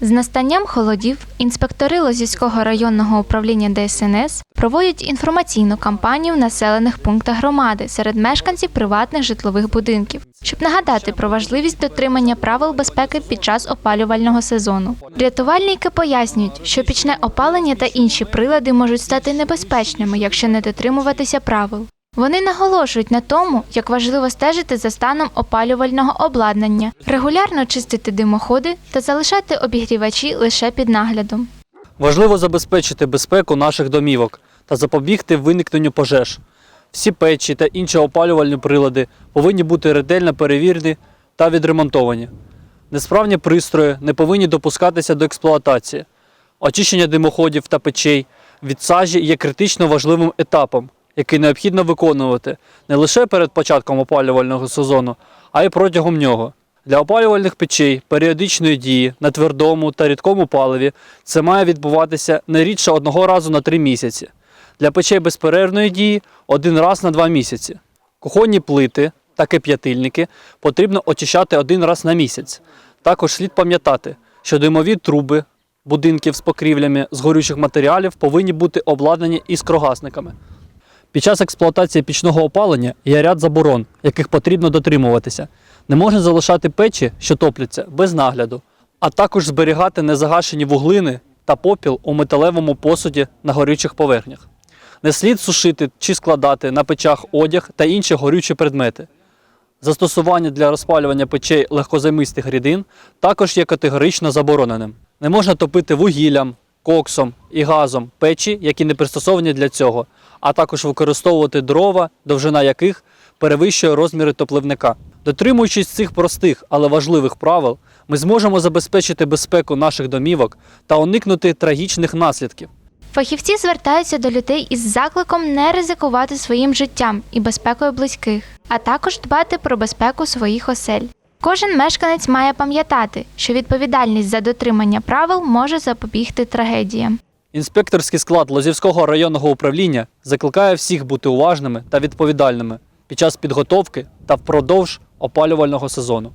З настанням холодів інспектори Лозівського районного управління ДСНС проводять інформаційну кампанію в населених пунктах громади серед мешканців приватних житлових будинків, щоб нагадати про важливість дотримання правил безпеки під час опалювального сезону. Рятувальники пояснюють, що пічне опалення та інші прилади можуть стати небезпечними, якщо не дотримуватися правил. Вони наголошують на тому, як важливо стежити за станом опалювального обладнання, регулярно чистити димоходи та залишати обігрівачі лише під наглядом. Важливо забезпечити безпеку наших домівок та запобігти виникненню пожеж. Всі печі та інші опалювальні прилади повинні бути ретельно перевірені та відремонтовані. Несправні пристрої не повинні допускатися до експлуатації. Очищення димоходів та печей від сажі є критично важливим етапом, який необхідно виконувати не лише перед початком опалювального сезону, а й протягом нього. Для опалювальних печей періодичної дії на твердому та рідкому паливі це має відбуватися не рідше одного разу на три місяці. Для печей безперервної дії один раз на два місяці. Кухонні плити та кип'ятильники потрібно очищати один раз на місяць. Також слід пам'ятати, що димові труби будинків з покрівлями з горючих матеріалів повинні бути обладнані іскрогасниками. Під час експлуатації пічного опалення є ряд заборон, яких потрібно дотримуватися. Не можна залишати печі, що топляться, без нагляду, а також зберігати незагашені вуглини та попіл у металевому посуді на горючих поверхнях. Не слід сушити чи складати на печах одяг та інші горючі предмети. Застосування для розпалювання печей легкозаймистих рідин також є категорично забороненим. Не можна топити вугіллям, коксом і газом печі, які не пристосовані для цього, а також використовувати дрова, довжина яких перевищує розміри топливника. Дотримуючись цих простих, але важливих правил, ми зможемо забезпечити безпеку наших домівок та уникнути трагічних наслідків. Фахівці звертаються до людей із закликом не ризикувати своїм життям і безпекою близьких, а також дбати про безпеку своїх осель. Кожен мешканець має пам'ятати, що відповідальність за дотримання правил може запобігти трагедіям. Інспекторський склад Лозівського районного управління закликає всіх бути уважними та відповідальними під час підготовки та впродовж опалювального сезону.